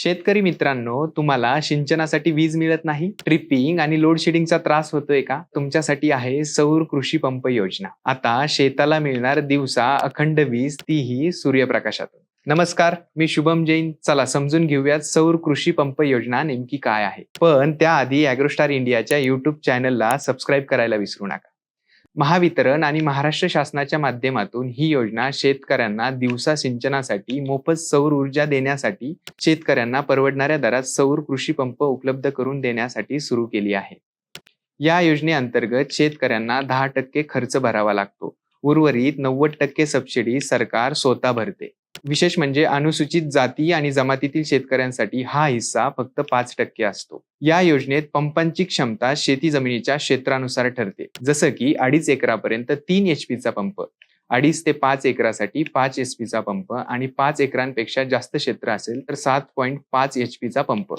शेतकरी मित्रांनो तुम्हाला सिंचनासाठी वीज मिळत नाही ट्रिपिंग आणि लोडशेडिंगचा त्रास होतोय का? तुमच्यासाठी आहे सौर कृषी पंप योजना. आता शेताला मिळणार दिवसा अखंड वीज तीही सूर्यप्रकाशातून. नमस्कार मी शुभम जैन. चला समजून घेऊयात सौर कृषी पंप योजना नेमकी काय आहे. पण त्याआधी अॅग्रोस्टार इंडियाच्या युट्यूब चॅनलला सबस्क्राईब करायला विसरू नका. महावितरण आणि महाराष्ट्र शासनाच्या माध्यमातून ही योजना शेतकऱ्यांना दिवसा सिंचनासाठी मोफत सौर ऊर्जा देण्यासाठी शेतकऱ्यांना परवडणाऱ्या दरात सौर कृषी पंप उपलब्ध करून देण्यासाठी सुरू केली आहे. या योजनेअंतर्गत शेतकऱ्यांना दहा टक्के खर्च भरावा लागतो. उर्वरित नव्वद टक्के सबसिडी सरकार स्वतः भरते. विशेष म्हणजे अनुसूचित जाती आणि जमातीतील शेतकऱ्यांसाठी हा हिस्सा फक्त पाच टक्के असतो. या योजनेत पंपांची क्षमता शेती जमिनीच्या क्षेत्रानुसार ठरते. जसं की अडीच एकरापर्यंत तीन एच चा पंप अडीच ते पाच एकरासाठी पाच एच चा पंप आणि पाच एकरांपेक्षा जास्त क्षेत्र असेल तर सात पॉईंट पाच एच चा पंप.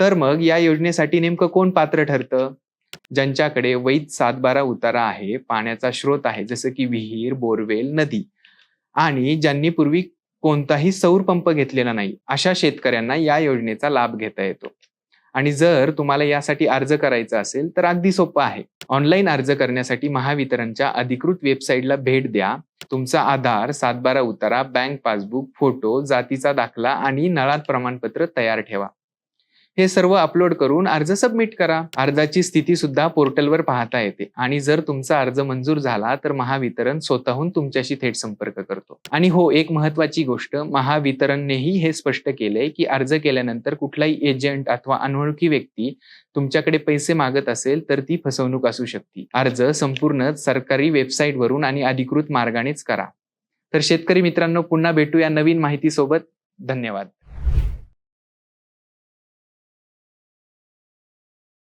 तर मग या योजनेसाठी नेमकं कोण पात्र ठरतं? ज्यांच्याकडे वैध सातबारा उतारा आहे पाण्याचा स्रोत आहे जसं की विहीर बोरवेल नदी. आणि ज्यांनी पूर्वी कोणताही सौर पंप घेतलेला नाही अशा शेतकऱ्यांना या योजनेचा लाभ घेता येतो. आणि जर तुम्हाला यासाठी अर्ज करायचा असेल तर अगदी सोपं आहे. ऑनलाईन अर्ज करण्यासाठी महावितरणच्या अधिकृत वेबसाईटला भेट द्या. तुमचा आधार सातबारा उतारा बँक पासबुक फोटो जातीचा दाखला आणि नळात प्रमाणपत्र तयार ठेवा. हे सर्व अपलोड करून अर्ज सबमिट करा. अर्जाची स्थिती सुद्धा पोर्टलवर पाहता येते. आणि जर तुमचा अर्ज मंजूर झाला तर महावितरण स्वतःहून तुमच्याशी थेट संपर्क करतो. आणि हो एक महत्वाची गोष्ट महावितरणनेही हे स्पष्ट केले की अर्ज केल्यानंतर कुठलाही एजंट अथवा अनोळखी व्यक्ती तुमच्याकडे पैसे मागत असेल तर ती फसवणूक असू शकते. अर्ज संपूर्ण सरकारी वेबसाईटवरून आणि अधिकृत मार्गानेच करा. तर शेतकरी मित्रांनो पुन्हा भेटूया नवीन माहितीसोबत. धन्यवाद.